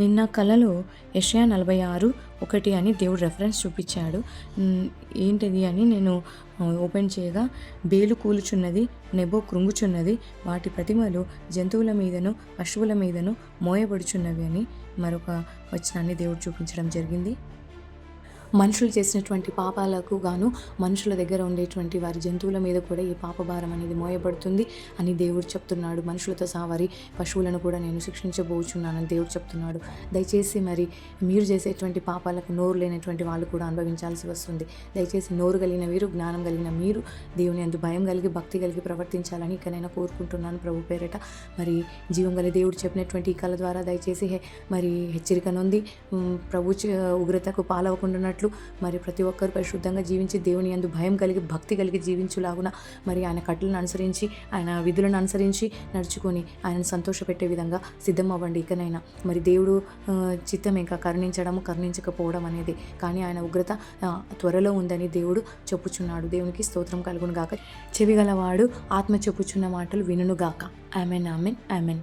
నిన్న కలలో యషయా నలభై ఆరు ఒకటి అని దేవుడు రెఫరెన్స్ చూపించాడు. ఏంటిది అని నేను ఓపెన్ చేయగా బేలు కూలుచున్నది నెబో కృంగుచున్నది వాటి ప్రతిమలు జంతువుల మీదను పశువుల మీదను మోయబడుచున్నవి అని మరొక వచనాన్ని దేవుడు చూపించడం జరిగింది. మనుషులు చేసినటువంటి పాపాలకు గాను మనుషుల దగ్గర ఉండేటువంటి వారి జంతువుల మీద కూడా ఈ పాపభారం అనేది మోయబడుతుంది అని దేవుడు చెప్తున్నాడు. మనుషులతో సహా వారి పశువులను కూడా నేను శిక్షించబోచున్నానని దేవుడు చెప్తున్నాడు. దయచేసి మరి మీరు చేసేటువంటి పాపాలకు నోరు లేనటువంటి వాళ్ళు కూడా అనుభవించాల్సి వస్తుంది. దయచేసి నోరు కలిగిన వీరు జ్ఞానం కలిగిన మీరు దేవుని అందు భయం కలిగి భక్తి కలిగి ప్రవర్తించాలని ఇకనైనా కోరుకుంటున్నాను ప్రభు పేరట. మరి జీవం గల దేవుడు చెప్పినటువంటి ఈ కళ ద్వారా దయచేసి హె- మరి హెచ్చరిక నొంది ప్రభు ఉగ్రతకు పాలవకుండా చేసినట్లు మరి ప్రతి ఒక్కరు పరిశుద్ధంగా జీవించి దేవుని యందు భయం కలిగి భక్తి కలిగి జీవించులాగున మరి ఆయన కట్టలను అనుసరించి ఆయన విధులను అనుసరించి నడుచుకొని ఆయనను సంతోషపెట్టే విధంగా సిద్ధం అవ్వండి ఇకనైనా మరి దేవుడు చిత్తం ఇంకా కరుణించడము కరుణించకపోవడం అనేది కానీ ఆయన ఉగ్రత త్వరలో ఉందని దేవుడు చెప్పుచున్నాడు. దేవునికి స్తోత్రం కలుగును గాక. చెవిగలవాడు ఆత్మ చెప్పుచున్న మాటలు వినును గాక ఆమెన్ ఆమెన్ ఆమెన్.